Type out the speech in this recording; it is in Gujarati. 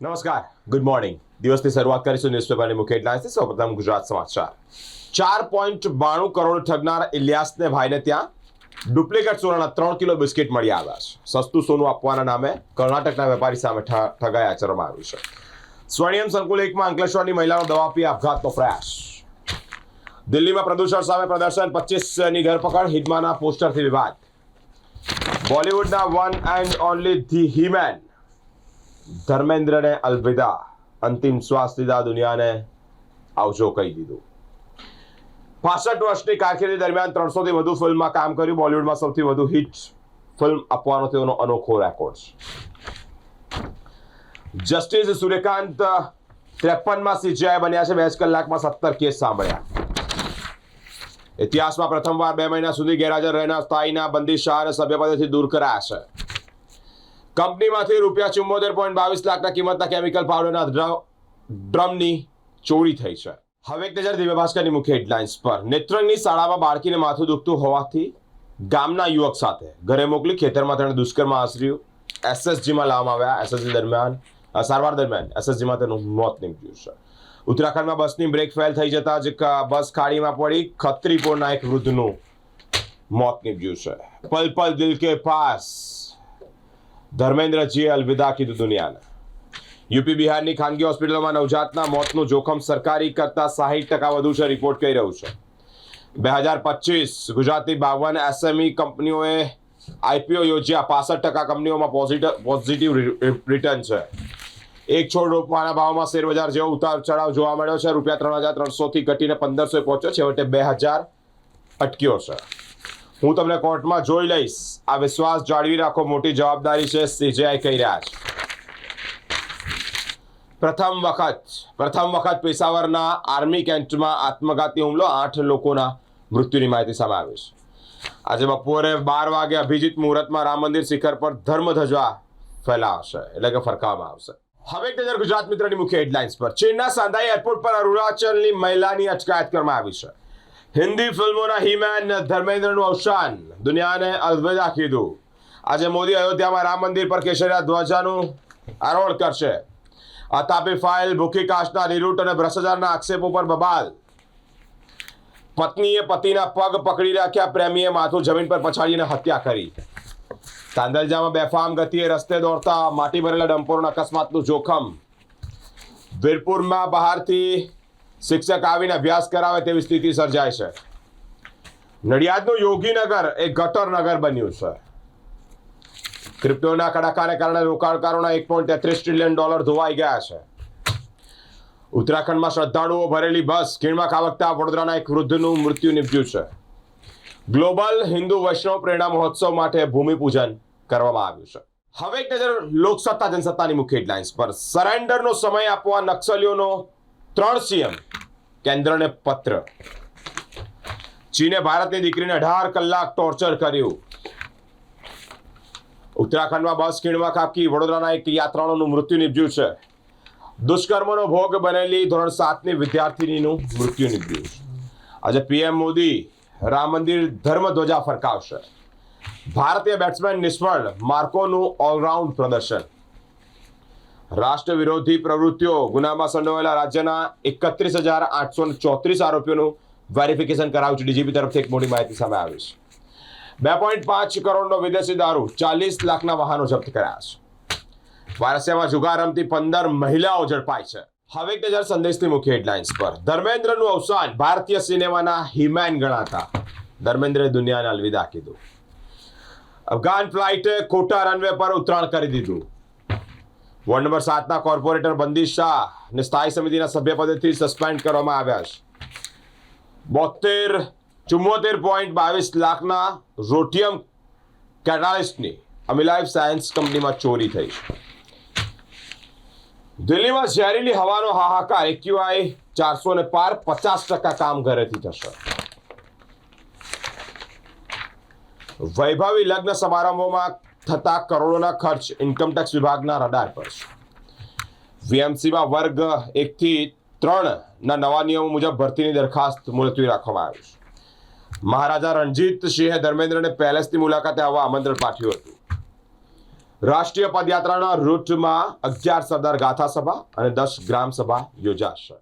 નમસ્કાર. ગુડ મોર્નિંગ દિવસની શરૂઆત કરીશું ન્યૂઝપેપરની મુખ્ય હેડલાઇન્સથી સૌપ્રથમ ગુજરાત સમાચાર. ચાર પોઈન્ટ બાણું કરોડ ઠગનાર ઇલિયાસને ભાઈને ત્યાં ડુપ્લિકેટ સોનાના ત્રણ કિલો બિસ્કિટ મળી આવ્યા છે. સસ્તું સોનું આપવાના નામે કર્ણાટકના વેપારી સામે ઠગાઈ આચરવામાં આવ્યું છે. સ્વર્ણિયમ સંકુલ એકમાં અંકલેશ્વરની મહિલાનો દવા પી આપઘાતનો પ્રયાસ. દિલ્હીમાં પ્રદૂષણ સામે પ્રદર્શન, પચીસની ધરપકડ હિડમાના પોસ્ટરથી વિવાદ. બોલિવૂડના one and only the he man ધર્મેન્દ્રને અલવિદા, અંતિમ શ્વાસ લીધા દુનિયાને આવજો કહી દીધું. પાસઠ વર્ષની કારકિર્દી દરમિયાન ત્રણસોથી વધુ ફિલ્મમાં કામ કર્યું. બોલિવૂડમાં સૌથી વધુ હિટ ફિલ્મ આપવાનો તેઓનો અનોખો રેકોર્ડ છે. જસ્ટિસ સૂર્યકાંત ત્રેપનમાં સીજીઆઈ બન્યા છે. બે કલાકમાં સત્તર કેસ સાંભળ્યા. ઇતિહાસમાં પ્રથમવાર બે મહિના સુધી ગેરહાજર રહેનાર સ્થાયીના બંદી શાહને સભ્યપદેથી દૂર કરાયા છે. કંપનીમાંથી રૂપિયા ચુમ્મોતેર પોઈન્ટ બાવીસ લાખના કિંમતના કેમિકલ પાવડરના ડ્ર- ડ્રમની ચોરી થઈ છે. હવે એક નજર દિવ્ય ભાસ્કરની મુખ્ય હેડલાઇન્સ પર. નેત્રંગની શાળામાં બાળકીને માથું દુખતું હોવાથી ગામના યુવક સાથે ઘરે મોકલી ખેતરમાં તેણે દુષ્કર્મ આશર્યું એસએસજીમાં લાવવામાં આવ્યા. એસએસજી દરમિયાન સારવાર દરમિયાન એસએસજીમાં તેનું મોત નીપજ્યું છે. ઉત્તરાખંડમાં બસની બ્રેક ફેલ થઈ જતા જ બસ ખાડીમાં પડી ખત્રીપુરના એક વૃદ્ધનું મોત નીપજ્યું છે. પલ પલ દિલ કે પાસ. ધર્મેન્દ્રજીએ અલવિદા કીધું દુનિયાને. યુપી બિહારની ખાનગી હોસ્પિટલોમાં નવજાતના મોતનું જોખમ સરકારી કરતાં સાહીઠ ટકા વધુ છે રિપોર્ટ કહી રહ્યું છે. બે હજાર પચીસ ગુજરાતની બાવન એસએમઈ કંપનીઓએ આઈપીઓ યોજ્યા પાસઠ ટકા કંપનીઓમાં પોઝિટિવ પોઝિટિવ રિટર્ન છે. એક છોડ રોપવાના ભાવમાં શેરબજાર જેવો ઉતાર ચઢાવ જોવા મળ્યો છે. રૂપિયા ત્રણ હજાર ત્રણસોથી ઘટીને પંદરસો પહોંચ્યો. છે વટે બે હજાર અટક્યો છે. હું તમને કોર્ટમાં જોઈ લઈશ. આ વિશ્વાસ જાળવી રાખો, મોટી જવાબદારી છે સીજીઆઈ કહી રહ્યા છે પ્રથમ વખત પ્રથમ વખત પેશાવરના આર્મી કેન્ટમાં આત્મઘાતી હુમલો, આઠ લોકોના મૃત્યુની માહિતી સામે આવી છે. આજે બપોરે બાર વાગે અભિજીત મુહૂર્તમાં રામ મંદિર શિખર પર ધર્મધ્વજા ફેલાવશે, એટલે કે ફરકાવવામાં આવશે. હવે એક નજર ગુજરાત મિત્રની મુખ્ય હેડલાઇન્સ પર. ચીનના સાંધાઈ એરપોર્ટ પર અરુણાચલની મહિલાની અટકાયત કરવામાં આવી છે. હિન્દી ફિલ્મોના હિમેન ધર્મેન્દ્રનું અવસાન, દુનિયાને અલવિદા કીધું. આજે મોદી અયોધ્યામાં રામ મંદિર પર કેસરિયા ધ્વજાનું આરોહણ કરશે. આ તાપી ફાઇલ, ભૂખી કાશના રીરૂટ અને ભ્રષ્ટાચારના આક્ષેપો પર બબાલ. પત્નીએ પતિના પગ પકડી રાખ્યા, પ્રેમીએ માથું જમીન પર પછાડીને હત્યા કરી. તાંદલજામાં બેફામ ગતિએ રસ્તે દોડતા, માટી ભરેલા ડમ્પરોના અકસ્માતનું જોખમ. વીરપુરમાં બહારથી શિક્ષક આવીને અભ્યાસ કરાવે તેવી સ્થિતિ સર્જાય છે. નડિયાદનું યોગીનગર એ ગટર નગર બન્યું છે. ક્રિપ્ટોના કડાકાને કારણે રોકાણકારોના એક પોઈન્ટ તેત્રીસ ટ્રિલિયન ડોલર ધોવાઈ ગયા છે. ઉત્તરાખંડમાં શ્રદ્ધાળુઓ ભરેલી બસ ખીણમાં ખાબકતા વડોદરાના એક વૃદ્ધનું મૃત્યુ નિપજ્યું છે. ગ્લોબલ હિન્દુ વૈષ્ણવ પ્રેરણા મહોત્સવ માટે ભૂમિપૂજન કરવામાં આવ્યું છે. હવે એક નજર લોકસત્તા જનસત્તાની મુખ્ય હેડલાઇન્સ પર. સરેન્ડરનો સમય આપવા નક્સલીઓનો ત્રણ સીએમ, કેન્દ્રને પત્ર. ચીને ભારતની દીકરીને અઢાર કલાક ટોર્ચર કર્યું. ઉત્તરાખંડમાં બસ ખીણમાં ખાબકી, વડોદરાના એક યાત્રાળુનું મૃત્યુ નિપજ્યું છે. દુષ્કર્મનો ભોગ બનેલી ધોરણ સાતની વિદ્યાર્થિનીનું મૃત્યુ નિપજ્યું છે. આજે પીએમ મોદી રામ મંદિર ધર્મધ્વજા ફરકાવશે. ભારતીય બેટ્સમેન નિષ્ફળ, માર્કોનું ઓલરાઉન્ડ પ્રદર્શન. રાષ્ટ્ર વિરોધી પ્રવૃત્તિઓ ગુનામાં સંડોવાયેલા રાજ્યના એકત્રીસ હજાર આઠસો ચોત્રીસ આરોપીઓનું વેરિફિકેશન કરાવ્યું છે. ડીજીપી તરફથી એક મોટી માહિતી સામે આવી છે. બે પોઈન્ટ પાંચ કરોડનો વિદેશી દારૂ, ચાલીસ લાખના વાહનો જપ્ત કર્યા છે. વારસિયામાં જુગાર રમતી પંદર મહિલાઓ ઝડપાઈ છે. હવે એક નજર સંદેશની મુખ્ય હેડલાઇન્સ પર. ધર્મેન્દ્રનું અવસાન ભારતીય સિનેમાના હિમેન ગણાતા. ધર્મેન્દ્રે દુનિયાને અલવિદા કીધું. અફઘાન ફ્લાઇટે ખોટા રનવે પર ઉતરાણ કરી દીધું. વોર્ડ નંબર સાતના કોર્પોરેટર બંદીશ શાહ ને સ્થાયી સમિતિના સભ્યપદેથી સસ્પેન્ડ કરવામાં આવ્યા છે. બોતેર ચુમ્મોતેર પોઈન્ટ બાવીસ લાખના રોટિયમ કેટાલિસ્ટની અમિલાઇફ સાયન્સ કંપનીમાં ચોરી થઈ દિલ્હીમાં ઝેરીલી હવાનો હાહાકાર, એક્યુઆઈ ચારસો ને પાર પચાસ ટકા કામ ઘરેથી થશે. વૈભવી લગ્ન સમારંભોમાં થતા કરોડોના ખર્ચ ઇન્કમટેક્સ વિભાગના રડાર પર છે. વીએમસીમાં વર્ગ એકથી ત્રણના નવા નિયમો મુજબ ભરતીની દરખાસ્ત મુલતવી રાખવામાં આવી છે. મહારાજા રણજીત સિંહે ધર્મેન્દ્રને પેલેસની મુલાકાતે આવવા આમંત્રણ પાઠવ્યું હતું. રાષ્ટ્રીય પદયાત્રાના રૂટમાં અગિયાર સરદાર ગાથા સભા અને દસ ગ્રામ સભા યોજાશે.